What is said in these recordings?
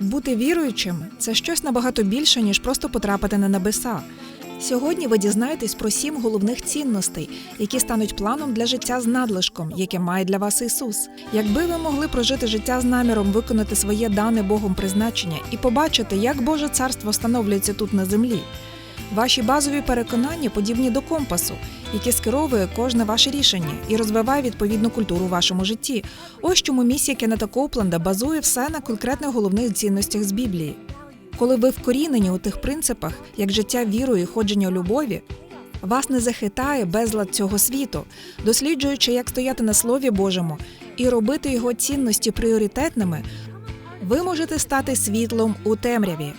Бути віруючим це щось набагато більше, ніж просто потрапити на небеса. Сьогодні ви дізнаєтесь про сім головних цінностей, які стануть планом для життя з надлишком, яке має для вас Ісус. Якби ви могли прожити життя з наміром виконати своє дане Богом призначення і побачити, як Боже царство встановлюється тут на землі. Ваші базові переконання подібні до компасу, який скеровує кожне ваше рішення і розвиває відповідну культуру у вашому житті. Ось чому місія Кеннета Коупленда базує все на конкретних головних цінностях з Біблії. Коли ви вкорінені у тих принципах, як життя вірою і ходження у любові, вас не захитає безлад цього світу, досліджуючи, як стояти на Слові Божому і робити його цінності пріоритетними, ви можете стати світлом у темряві.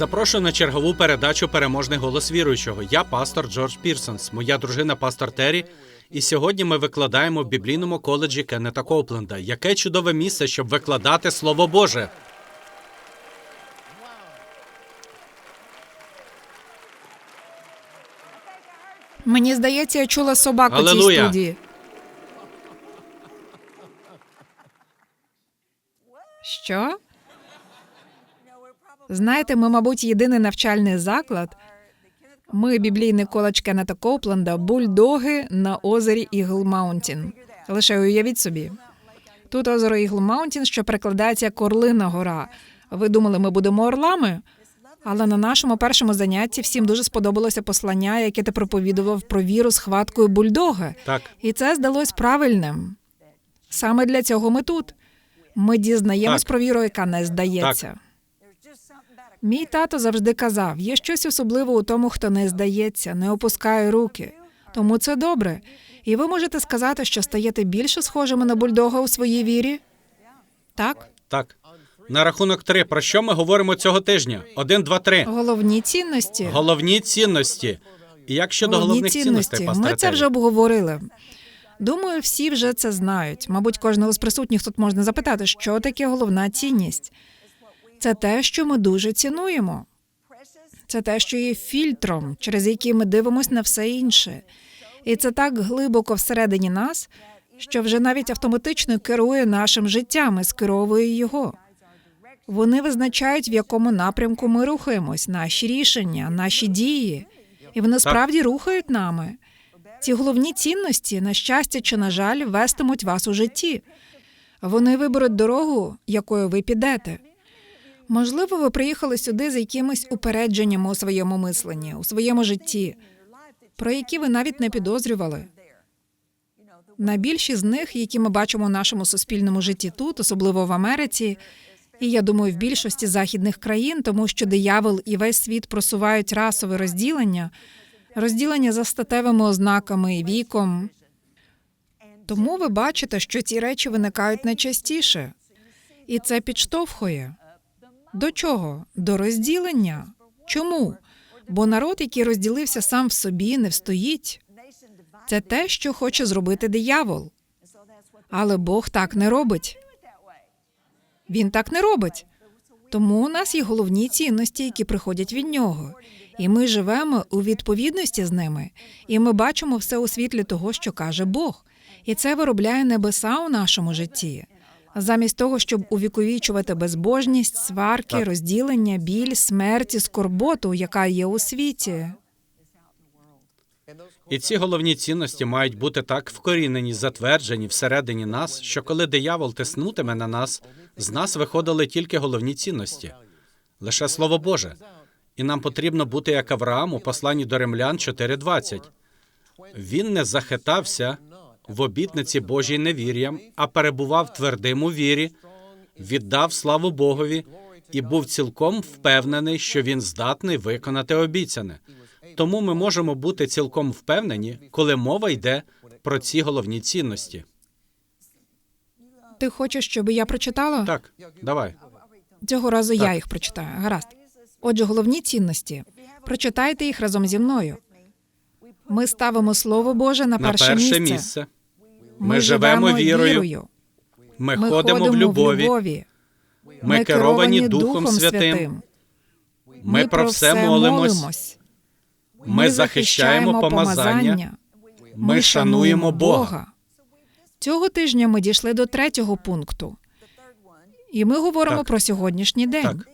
Запрошую на чергову передачу Переможний голос віруючого. Я пастор Джордж Пірсонс, моя дружина пастор Террі. І сьогодні ми викладаємо в біблійному коледжі Кеннета Копленда. Яке чудове місце, щоб викладати Слово Боже. Мені здається, я чула собаку в цій Алілуя! студії. Що? Знаєте, ми, мабуть, єдиний навчальний заклад. Ми біблійний коледж Кеннета Копленда, бульдоги на озері Ігл Маунтін. Лише уявіть собі. Тут озеро Ігл Маунтін, що перекладається як Орлина гора. Ви думали, ми будемо орлами? Але на нашому першому занятті всім дуже сподобалося послання, яке ти проповідував про віру з хваткою бульдога. Так, І це здалось правильним. Саме для цього ми тут. Ми дізнаємось Так. про віру, яка не здається. Мій тато завжди казав: є щось особливе у тому, хто не здається, не опускає руки. Тому це добре. І ви можете сказати, що стаєте більше схожими на бульдога у своїй вірі? Так? так. На рахунок три. Про що ми говоримо цього тижня? Один, два, три. Головні цінності. Головні цінності. І як щодо Головні головних цінностей, пастор Ми це вже обговорили. Думаю, всі вже це знають. Мабуть, кожного з присутніх тут можна запитати, що таке головна цінність. Це те, що ми дуже цінуємо. Це те, що є фільтром, через який ми дивимося на все інше. І це так глибоко всередині нас, що вже навіть автоматично керує нашим життям і скеровує його. Вони визначають, в якому напрямку ми рухаємось, наші рішення, наші дії, і вони справді рухають нами. Ці головні цінності, на щастя чи на жаль, вестимуть вас у житті. Вони виберуть дорогу, якою ви підете. Можливо, ви приїхали сюди з якимись упередженнями у своєму мисленні, у своєму житті, про які ви навіть не підозрювали. На більшість з них, які ми бачимо в нашому суспільному житті тут, особливо в Америці, і я думаю, в більшості західних країн, тому що диявол і весь світ просувають расове розділення, розділення за статевими ознаками і віком. Тому ви бачите, що ці речі виникають найчастіше, і це підштовхує. До чого? До розділення. Чому? Бо народ, який розділився сам в собі, не встоїть. Це те, що хоче зробити диявол. Але Бог так не робить. Він так не робить. Тому у нас є головні цінності, які приходять від нього. І ми живемо у відповідності з ними, і ми бачимо все у світлі того, що каже Бог. І це виробляє небеса у нашому житті. Замість того, щоб увіковічувати безбожність, сварки, Так. розділення, біль, смерть і скорботу, яка є у світі. І ці головні цінності мають бути так вкорінені, затверджені всередині нас, що коли диявол тиснутиме на нас, з нас виходили тільки головні цінності, лише Слово Боже. І нам потрібно бути як Авраам у посланні до Римлян 4.20. Він не захитався в обітниці Божій невір'ям, а перебував твердим у вірі, віддав славу Богові і був цілком впевнений, що він здатний виконати обіцяне. Тому ми можемо бути цілком впевнені, коли мова йде про ці головні цінності. Ти хочеш, щоб я прочитала? Так, давай. Цього разу я їх прочитаю. Гаразд. Отже, головні цінності. Прочитайте їх разом зі мною. Ми ставимо Слово Боже на на перше, перше місце. місце. Ми живемо вірою, ми ходимо в любові, любові. ми керовані Духом Святим, ми про все молимось, ми захищаємо помазання, ми шануємо Бога. Цього тижня ми дійшли до третього пункту. І ми говоримо Так. про сьогоднішній день. Так.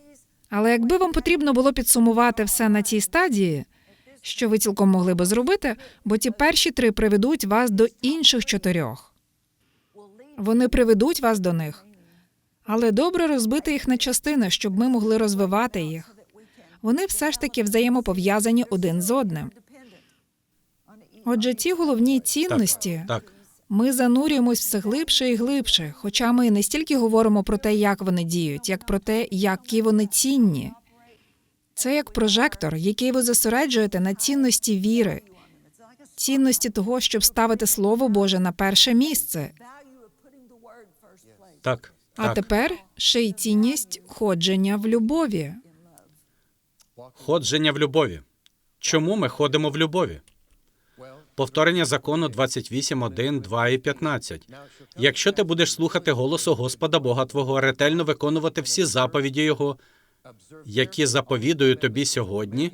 Але якби вам потрібно було підсумувати все на цій стадії, що ви цілком могли би зробити, бо ті перші три приведуть вас до інших чотирьох. Вони приведуть вас до них. Але добре розбити їх на частини, щоб ми могли розвивати їх. Вони все ж таки взаємопов'язані один з одним. Отже, ці головні цінності Так, ми занурюємось все глибше і глибше, хоча ми не стільки говоримо про те, як вони діють, як про те, які вони цінні. Це як прожектор, який ви зосереджуєте на цінності віри, цінності того, щоб ставити Слово Боже на перше місце. так, А так. тепер ще й цінність ходження в любові. Ходження в любові. Чому ми ходимо в любові? Повторення закону 28, 1, 2 і 15. Якщо ти будеш слухати голосу Господа Бога Твого, ретельно виконувати всі заповіді Його, які заповідую тобі сьогодні,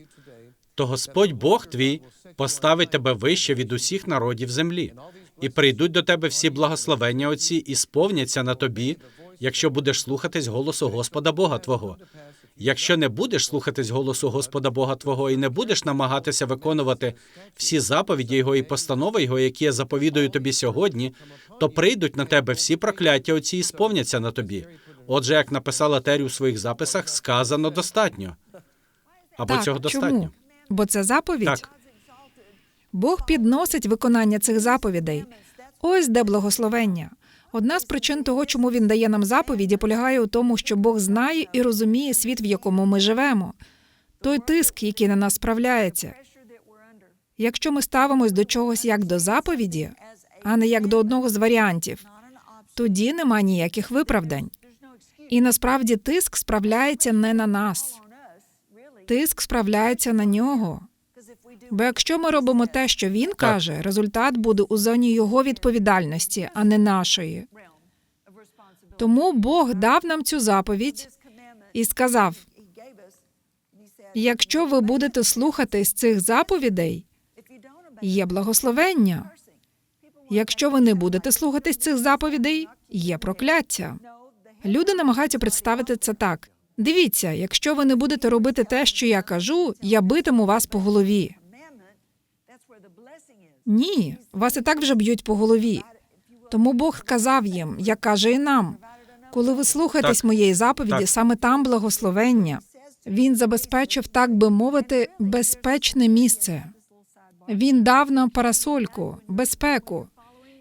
то Господь Бог твій поставить тебе вище від усіх народів землі, і прийдуть до тебе всі благословення Отці і сповняться на тобі, якщо будеш слухатись голосу Господа Бога Твого. Якщо не будеш слухатись голосу Господа Бога Твого і не будеш намагатися виконувати всі заповіді Його і постанови Його, які я заповідую тобі сьогодні, то прийдуть на тебе всі прокляття оці і сповняться на тобі. Отже, як написала Тері у своїх записах, сказано достатньо. Або так, цього чому? достатньо. Бо це заповідь. Так, Бог підносить виконання цих заповідей. Ось де благословення. Одна з причин того, чому він дає нам заповіді, полягає у тому, що Бог знає і розуміє світ, в якому ми живемо, той тиск, який на нас справляється. Якщо ми ставимось до чогось як до заповіді, а не як до одного з варіантів, тоді нема ніяких виправдань. І насправді тиск справляється не на нас, тиск справляється на нього. Бо якщо ми робимо те, що він каже, результат буде у зоні його відповідальності, а не нашої. Тому Бог дав нам цю заповідь і сказав: якщо ви будете слухатись цих заповідей, є благословення. Якщо ви не будете слухатись цих заповідей, є прокляття. Люди намагаються представити це так: дивіться, якщо ви не будете робити те, що я кажу, я битиму вас по голові. Ні, вас і так вже б'ють по голові. Тому Бог сказав їм, як каже і нам: коли ви слухаєтесь Так. моєї заповіді, Так. саме там благословення. Він забезпечив, так би мовити, безпечне місце. Він дав нам парасольку, безпеку.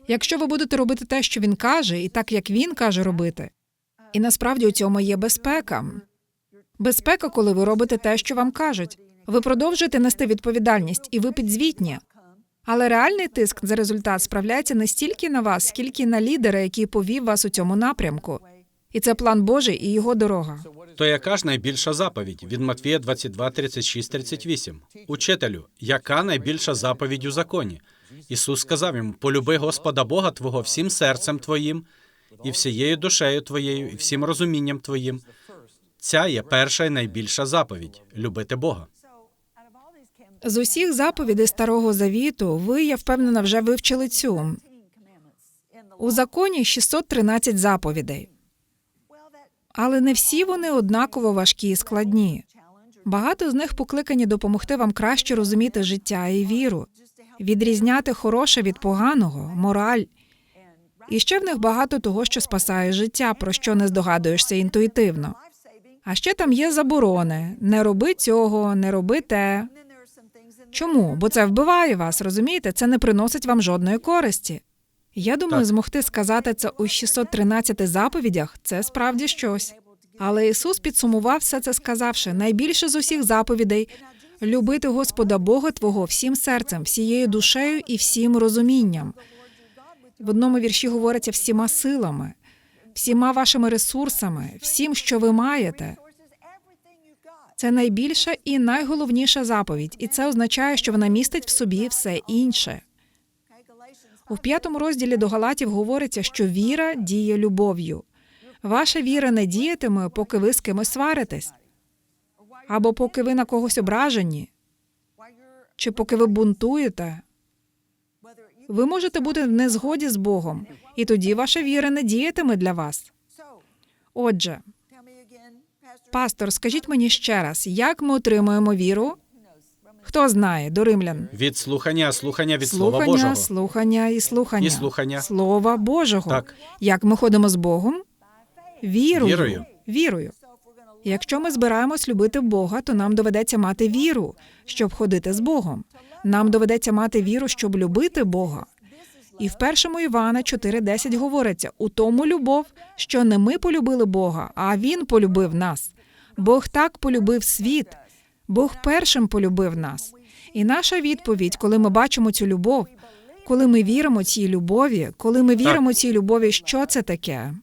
Якщо ви будете робити те, що він каже, і так як він каже робити, і насправді у цьому є безпека. Безпека, коли ви робите те, що вам кажуть. Ви продовжуєте нести відповідальність, і ви підзвітні. Але реальний тиск за результат справляється не стільки на вас, скільки на лідера, який повів вас у цьому напрямку. І це план Божий і його дорога. то яка ж найбільша заповідь від Матвія 22, 36, 38? Учителю, яка найбільша заповідь у законі? Ісус сказав йому: полюби Господа Бога Твого всім серцем Твоїм, і всією душею Твоєю, і всім розумінням Твоїм. Ця є перша і найбільша заповідь любити Бога. З усіх заповідей старого завіту ви, я впевнена, вже вивчили цю. У законі 613 заповідей, але не всі вони однаково важкі і складні. Багато з них покликані допомогти вам краще розуміти життя і віру, відрізняти хороше від поганого, мораль. І ще в них багато того, що спасає життя, про що не здогадуєшся інтуїтивно. А ще там є заборони: не роби цього, не роби те. Чому? Бо це вбиває вас, розумієте? Це не приносить вам жодної користі. Я думаю, Так. змогти сказати це у 613 заповідях це справді щось. Але Ісус підсумував все це, сказавши: найбільше з усіх заповідей любити Господа Бога Твого всім серцем, всією душею і всім розумінням. В одному вірші говориться всіма силами, всіма вашими ресурсами, всім, що ви маєте. Це найбільша і найголовніша заповідь, і це означає, що вона містить в собі все інше. У п'ятому розділі до Галатів говориться, що віра діє любов'ю. Ваша віра не діятиме, поки ви з кимось сваритесь, або поки ви на когось ображені, чи поки ви бунтуєте. Ви можете бути в незгоді з Богом, і тоді ваша віра не діятиме для вас. Отже, пастор, скажіть мені ще раз, як ми отримуємо віру? Хто знає до римлян? Від слухання, слухання від Слова слухання, Божого. слухання і слухання. І слухання. Слова Божого. Так. Як ми ходимо з Богом? Вірою. Вірою. Вірою. Якщо ми збираємось любити Бога, то нам доведеться мати віру, щоб ходити з Богом. Нам доведеться мати віру, щоб любити Бога. І в першому Івана 4.10 говориться: у тому любов, що не ми полюбили Бога, а Він полюбив нас. Бог так полюбив світ. Бог першим полюбив нас. І наша відповідь, коли ми бачимо цю любов, коли ми віримо цій любові, коли ми віримо цій любові, що це таке?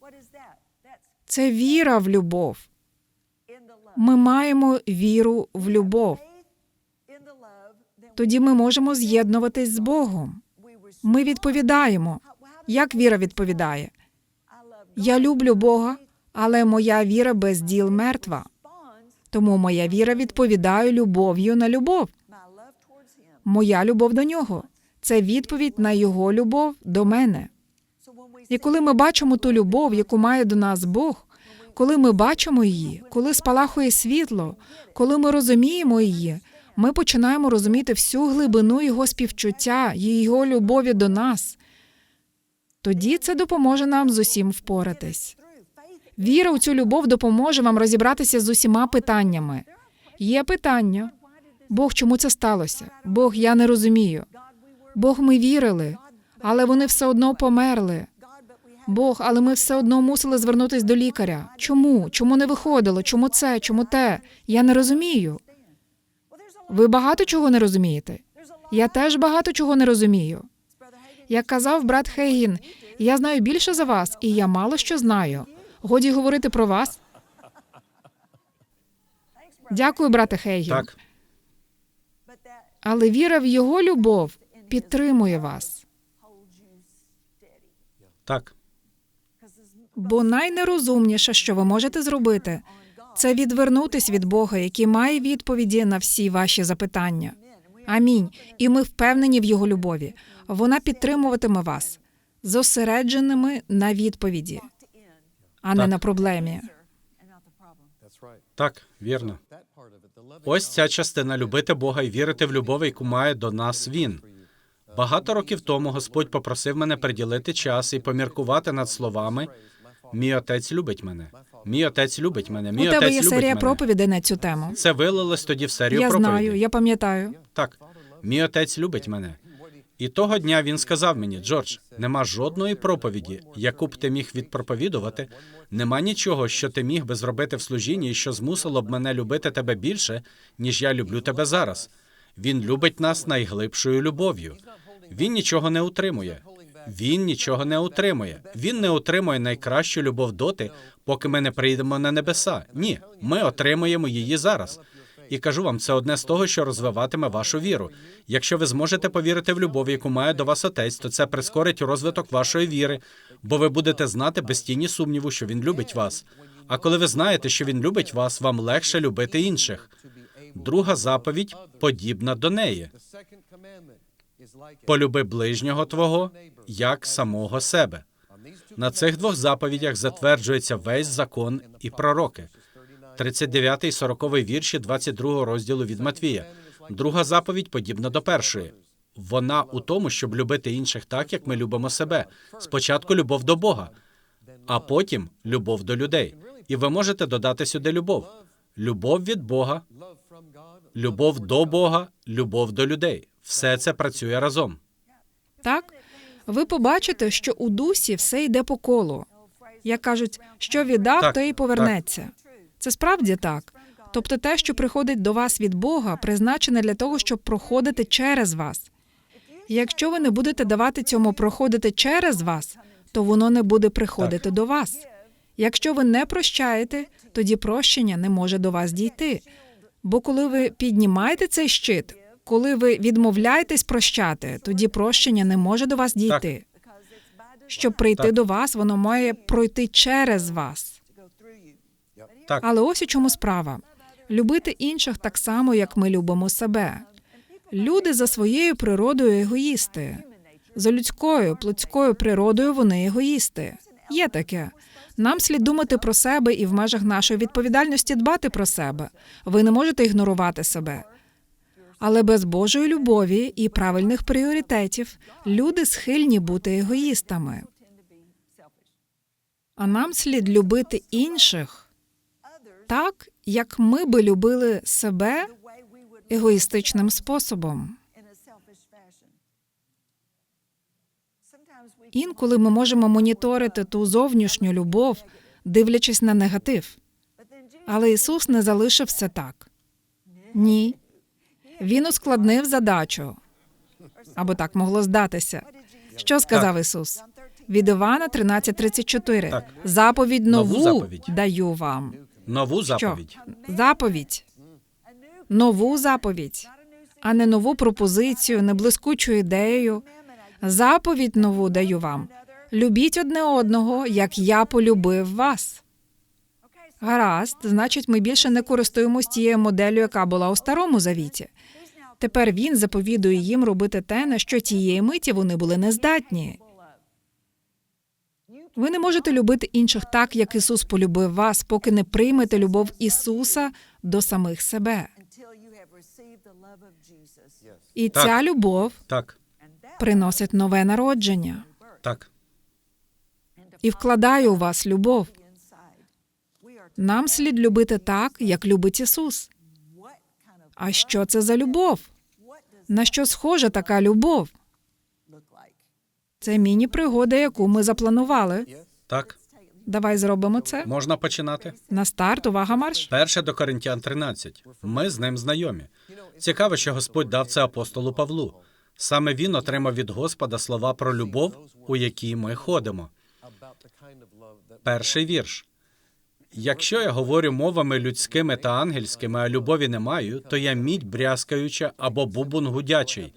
Це віра в любов. Ми маємо віру в любов. Тоді ми можемо з'єднуватись з Богом. Ми відповідаємо. Як віра відповідає? Я люблю Бога, але моя віра без діл мертва. Тому моя віра відповідає любов'ю на любов. Моя любов до нього це відповідь на його любов до мене. І коли ми бачимо ту любов, яку має до нас Бог, коли ми бачимо її, коли спалахує світло, коли ми розуміємо її, ми починаємо розуміти всю глибину його співчуття його любові до нас. Тоді це допоможе нам з усім впоратись. Віра у цю любов допоможе вам розібратися з усіма питаннями. Є питання. Бог, чому це сталося? Бог, я не розумію. Бог, ми вірили, але вони все одно померли. Бог, але ми все одно мусили звернутися до лікаря. Чому? Чому не виходило? Чому це? Чому те? Я не розумію. Ви багато чого не розумієте. Я теж багато чого не розумію. Як казав брат Хейгін, я знаю більше за вас, і я мало що знаю. Годі говорити про вас. Дякую, брате Хейгін. Так, Але віра в його любов підтримує вас. так. Бо найнерозумніше, що ви можете зробити, це відвернутись від Бога, який має відповіді на всі ваші запитання. Амінь. І ми впевнені в його любові. Вона підтримуватиме вас зосередженими на відповіді, а не Так. на проблемі. Так, вірно. Ось ця частина любити Бога і вірити в любов, яку має до нас Він. Багато років тому Господь попросив мене приділити час і поміркувати над словами. Мій отець любить мене. Мій отець любить мене. Мій У тебе отець є любить серія мене. проповідей на цю тему. Це вилилось тоді в серію Я проповідей. знаю, я пам'ятаю. Так, мій отець любить мене. І того дня він сказав мені: Джордж, нема жодної проповіді, яку б ти міг відпроповідувати. Нема нічого, що ти міг би зробити в служінні, і що змусило б мене любити тебе більше, ніж я люблю тебе зараз. Він любить нас найглибшою любов'ю. Він нічого не утримує. Він нічого не утримує. Він не утримує найкращу любов доти, поки ми не прийдемо на небеса. Ні, ми отримуємо її зараз. І кажу вам, це одне з того, що розвиватиме вашу віру. Якщо ви зможете повірити в любов, яку має до вас отець, то це прискорить розвиток вашої віри, бо ви будете знати без тіні сумніву, що він любить вас. А коли ви знаєте, що він любить вас, вам легше любити інших. Друга заповідь подібна до неї: полюби ближнього твого як самого себе. На цих двох заповідях затверджується весь закон і пророки. 39 і 40 вірші 22 розділу від Матвія. Друга заповідь подібна до першої. Вона у тому, щоб любити інших так, як ми любимо себе. Спочатку любов до Бога, а потім любов до людей. І ви можете додати сюди любов. Любов від Бога, любов до Бога, любов до людей. Все це працює разом. Так? Ви побачите, що у дусі все йде по колу. Як кажуть, що віддав, Так, то і повернеться. Це справді так. Тобто те, що приходить до вас від Бога, призначене для того, щоб проходити через вас. Якщо ви не будете давати цьому проходити через вас, то воно не буде приходити до вас. Якщо ви не прощаєте, тоді прощення не може до вас дійти. Бо коли ви піднімаєте цей щит, коли ви відмовляєтесь прощати, тоді прощення не може до вас дійти. Щоб прийти Так. до вас, воно має пройти через вас. Так, Але ось у чому справа: любити інших так само, як ми любимо себе. Люди за своєю природою егоїсти. За людською, плотською природою вони егоїсти. Є таке. Нам слід думати про себе і в межах нашої відповідальності дбати про себе. Ви не можете ігнорувати себе. Але без Божої любові і правильних пріоритетів люди схильні бути егоїстами. А нам слід любити інших так, як ми би любили себе егоїстичним способом. Інколи ми можемо моніторити ту зовнішню любов, дивлячись на негатив. Але Ісус не залишив все так. Ні. Він ускладнив задачу. Або так могло здатися. Що сказав Ісус? Від Івана 13.34. Так. Заповідь Нову нову, заповідь. даю вам. нову Що? заповідь. Заповідь. Нову заповідь, а не нову пропозицію, не блискучу ідею. Заповідь нову даю вам. Любіть одне одного, як я полюбив вас. Гаразд, значить, ми більше не користуємось тією моделлю, яка була у старому завіті. Тепер він заповідує їм робити те, на що тієї миті вони були нездатні. Ви не можете любити інших так, як Ісус полюбив вас, поки не приймете любов Ісуса до самих себе. І Так. ця любов Так, приносить нове народження так. і вкладає у вас любов. Нам слід любити так, як любить Ісус. А що це за любов? На що схожа така любов? Це міні-пригода, яку ми запланували. Так, Давай зробимо це. можна починати. На старт, увага, марш. Перше до Коринтян 13. Ми з ним знайомі. Цікаво, що Господь дав це апостолу Павлу. Саме він отримав від Господа слова про любов, у якій ми ходимо. Перший вірш. Якщо я говорю мовами людськими та ангельськими, а любові не маю, то я мідь брязкаюча або бубун гудячий.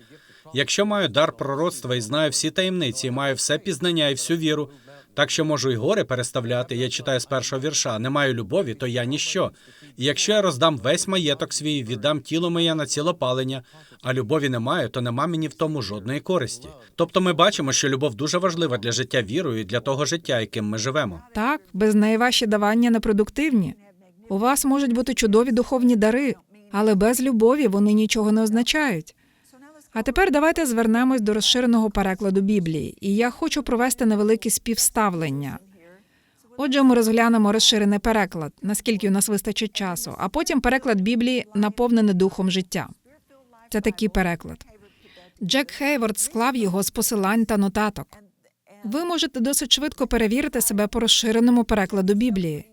Якщо маю дар пророцтва і знаю всі таємниці, і маю все пізнання і всю віру, так що можу й гори переставляти, я читаю з першого вірша, не маю любові, то я ніщо. І якщо я роздам весь маєток свій, віддам тіло моє на цілопалення, а любові не маю, то нема мені в тому жодної користі. Тобто ми бачимо, що любов дуже важлива для життя вірою і для того життя, яким ми живемо. Так, без неї ваші давання непродуктивні. У вас можуть бути чудові духовні дари, але без любові вони нічого не означають. А тепер давайте звернемось до розширеного перекладу Біблії, і я хочу провести невелике співставлення. Отже, ми розглянемо розширений переклад, наскільки у нас вистачить часу, а потім переклад Біблії наповнений духом життя. Це такий переклад. Джек Хейворд склав його з посилань та нотаток. Ви можете досить швидко перевірити себе по розширеному перекладу Біблії.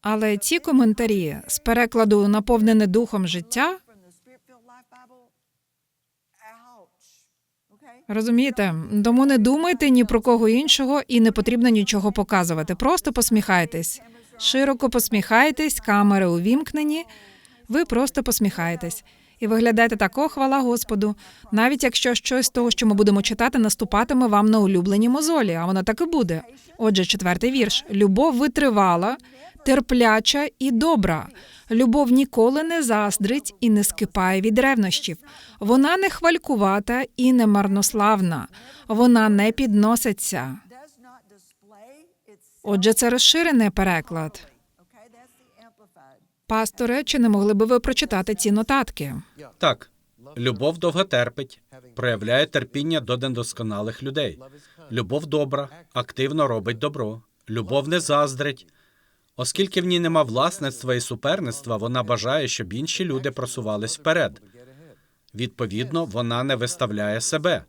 Але ці коментарі з перекладу наповнене духом життя. Розумієте, тому не думайте ні про кого іншого і не потрібно нічого показувати. Просто посміхайтесь. Широко посміхайтесь, камери увімкнені. Ви просто посміхаєтесь. І виглядаєте так, о, хвала Господу. Навіть якщо щось з того, що ми будемо читати, наступатиме вам на улюблені мозолі, а воно так і буде. Отже, четвертий вірш: любов витривала, терпляча і добра. Любов ніколи не заздрить і не скипає від ревнощів. Вона не хвалькувата і не марнославна. Вона не підноситься. Отже, це розширений переклад. Пасторе, чи не могли би ви прочитати ці нотатки? Так, любов довго терпить, проявляє терпіння до недосконалих людей. Любов добра, активно робить добро. Любов не заздрить. Оскільки в ній нема власництва і суперництва, вона бажає, щоб інші люди просувались вперед. Відповідно, вона не виставляє себе.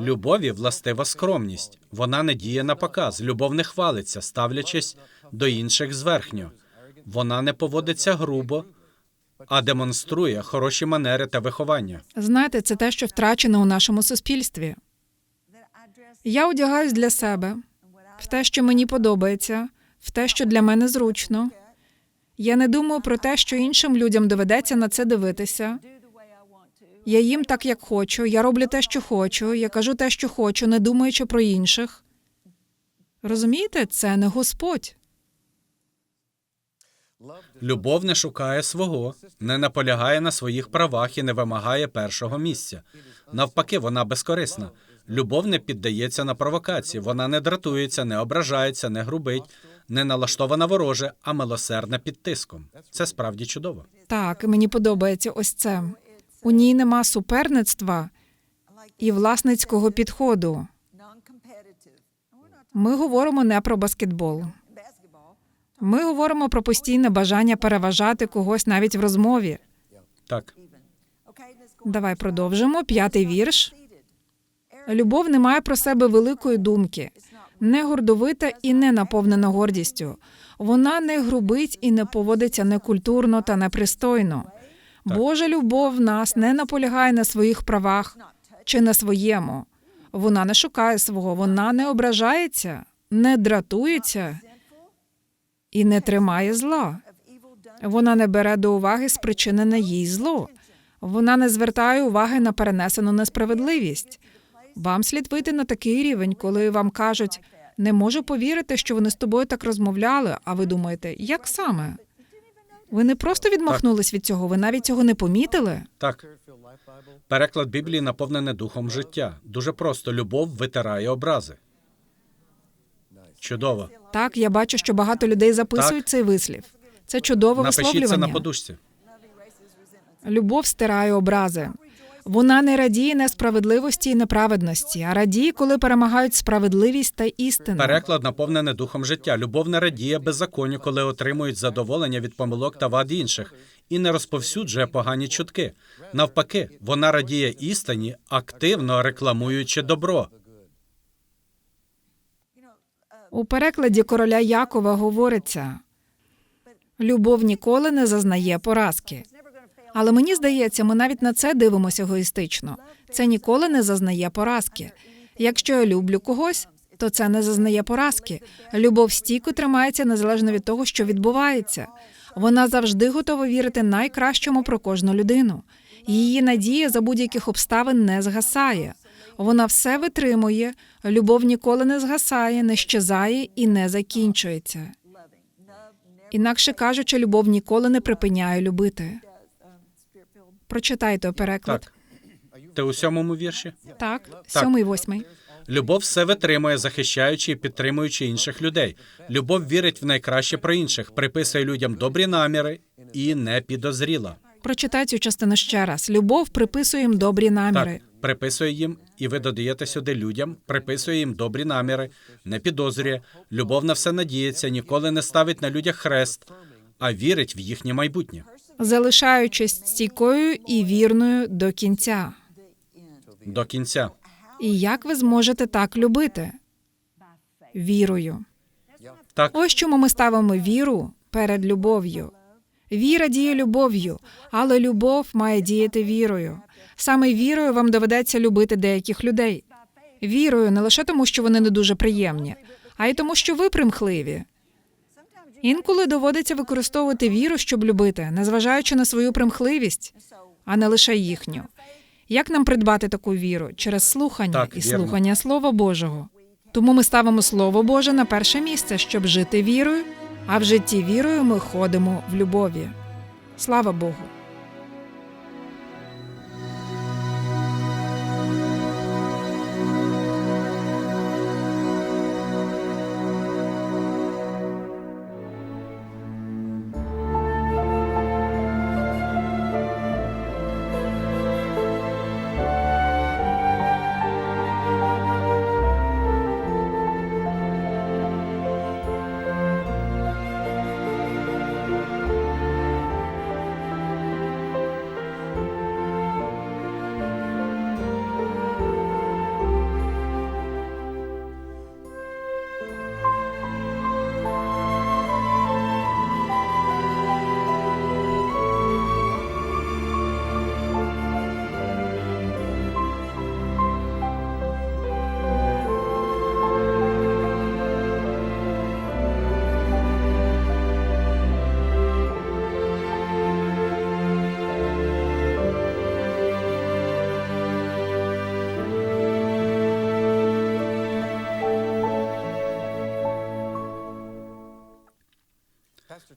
Любові властива скромність. Вона не діє на показ. Любов не хвалиться, ставлячись до інших зверхньо. Вона не поводиться грубо, а демонструє хороші манери та виховання. Знаєте, це те, що втрачено у нашому суспільстві. Я одягаюсь для себе в те, що мені подобається, в те, що для мене зручно. Я не думаю про те, що іншим людям доведеться на це дивитися. Я їм так, як хочу, я роблю те, що хочу, я кажу те, що хочу, не думаючи про інших. Розумієте, це не Господь. Любов не шукає свого, не наполягає на своїх правах і не вимагає першого місця. Навпаки, вона безкорисна. Любов не піддається на провокації, вона не дратується, не ображається, не грубить, не налаштована вороже, а милосердна під тиском. Це справді чудово. Так, мені подобається ось це. У ній нема суперництва і власницького підходу. Ми говоримо не про баскетбол. Ми говоримо про постійне бажання переважати когось навіть в розмові. Так, Давай продовжимо. П'ятий вірш. Любов не має про себе великої думки, не гордовита і не наповнена гордістю. Вона не грубить і не поводиться некультурно та непристойно. Божа любов в нас не наполягає на своїх правах чи на своєму. Вона не шукає свого, вона не ображається, не дратується і не тримає зла. Вона не бере до уваги спричинене їй зло. Вона не звертає уваги на перенесену несправедливість. Вам слід вийти на такий рівень, коли вам кажуть, не можу повірити, що вони з тобою так розмовляли. А ви думаєте, як саме? Ви не просто відмахнулись від цього, ви навіть цього не помітили. так. Переклад Біблії наповнений духом життя. Дуже просто любов витирає образи. Чудово. Так, я бачу, що багато людей записують Так. цей вислів. Це чудове Напишіть це на подушці. Любов стирає образи. Вона не радіє несправедливості і неправедності, а радіє, коли перемагають справедливість та істина. Переклад наповнений духом життя. Любов не радіє беззаконню, коли отримують задоволення від помилок та вад інших, і не розповсюджує погані чутки. Навпаки, вона радіє істині, активно рекламуючи добро. У перекладі короля Якова говориться: любов ніколи не зазнає поразки. Але мені здається, ми навіть на це дивимося егоїстично. Це ніколи не зазнає поразки. Якщо я люблю когось, то це не зазнає поразки. Любов стійко тримається незалежно від того, що відбувається. Вона завжди готова вірити найкращому про кожну людину. Її надія за будь-яких обставин не згасає. Вона все витримує, любов ніколи не згасає, не щезає і не закінчується. Інакше кажучи, любов ніколи не припиняє любити. Прочитайте переклад. Так. Ти у сьомому вірші? Так, сьомий, восьмий. Любов все витримує, захищаючи і підтримуючи інших людей. Любов вірить в найкраще про інших, приписує людям добрі наміри і не підозріла. Прочитай цю частину ще раз. Любов приписує їм добрі наміри. Приписує їм, і ви додаєте сюди людям, приписує їм добрі наміри, не підозрює, любов на все надіється, ніколи не ставить на людях хрест, а вірить в їхнє майбутнє. залишаючись стійкою і вірною до кінця. До кінця. І як ви зможете так любити? Вірою. Так, Ось чому ми ставимо віру перед любов'ю. Віра діє любов'ю, але любов має діяти вірою. Саме вірою вам доведеться любити деяких людей. Вірою не лише тому, що вони не дуже приємні, а й тому, що ви примхливі. Інколи доводиться використовувати віру, щоб любити, незважаючи на свою примхливість, а не лише їхню. Як нам придбати таку віру? Через слухання Так, і вірно. слухання Слова Божого. Тому ми ставимо Слово Боже на перше місце, щоб жити вірою, а в житті вірою ми ходимо в любові. Слава Богу!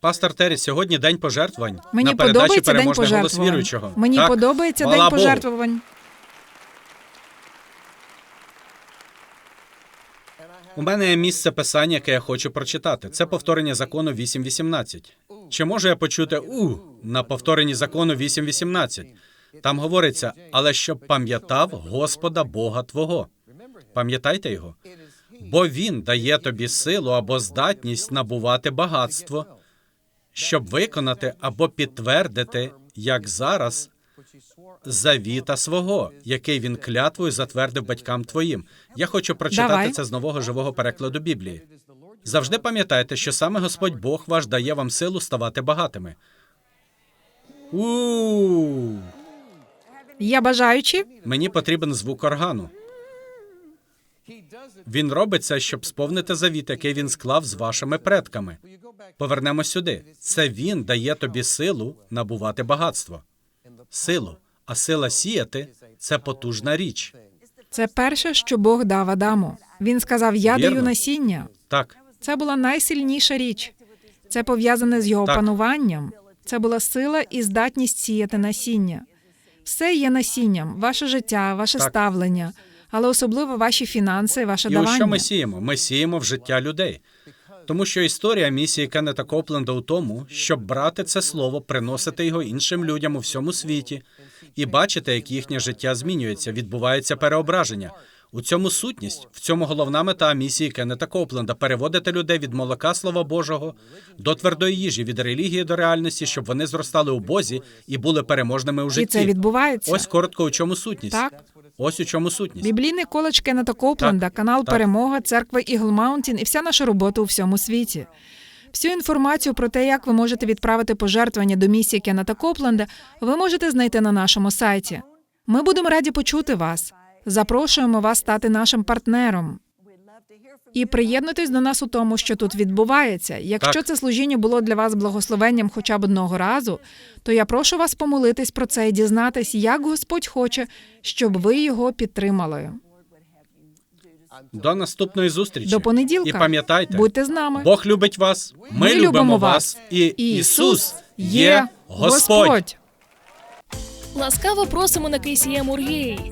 Пастор Террі, сьогодні день пожертвувань. Мені на передачі подобається день «Переможний голос пожертвувань. віруючого. Мені Так, подобається хвала день Богу. пожертвувань. У мене є місце писання, яке я хочу прочитати. Це повторення закону 8.18. Чи можу я почути у на повторенні закону 8.18? Там говориться, але щоб пам'ятав Господа Бога Твого. Пам'ятайте його. Бо він дає тобі силу або здатність набувати багатство, щоб виконати або підтвердити, як зараз, завіта свого, який він клятвою затвердив батькам твоїм. Я хочу прочитати Давай. це з нового живого перекладу Біблії. Завжди пам'ятайте, що саме Господь Бог ваш дає вам силу ставати багатими. у Є бажаючі? Мені потрібен звук органу. Він робить це, щоб сповнити завіт, який він склав з вашими предками. Повернемо сюди. Це він дає тобі силу набувати багатство. Силу. А сила сіяти це потужна річ. Це перше, що Бог дав Адаму. Він сказав: Я Вірно. даю насіння. Так, Це була найсильніша річ. Це пов'язане з його Так. пануванням. Це була сила і здатність сіяти насіння. Все є насінням, ваше життя, ваше Так. ставлення, але особливо ваші фінанси, ваше і що ми сіємо? Ми сіємо в життя людей. Тому що історія місії Кеннета Копленда у тому, щоб брати це слово, приносити його іншим людям у всьому світі і бачити, як їхнє життя змінюється, відбувається переображення. У цьому сутність, в цьому головна мета місії Кеннета Копленда переводити людей від молока Слова Божого до твердої їжі, від релігії до реальності, щоб вони зростали у Бозі і були переможними у житті. І це відбувається. Ось коротко у чому сутність. Так. Ось у чому сутність. Біблійний коледж Кеннета Копленда, Так, канал так. Перемога, церква Eagle Mountain і вся наша робота у всьому світі. Всю інформацію про те, як ви можете відправити пожертвування до місії Кеннета Копленда, ви можете знайти на нашому сайті. Ми будемо раді почути вас. Запрошуємо вас стати нашим партнером. І приєднуйтесь до нас у тому, що тут відбувається. Якщо Так. це служіння було для вас благословенням хоча б одного разу, то я прошу вас помолитись про це і дізнатись, як Господь хоче, щоб ви його підтримали. До наступної зустрічі. До понеділка. І пам'ятайте, Будьте з нами. Бог любить вас, ми, любимо вас, і Ісус є Господь. Ласкаво просимо на KCM Ургей.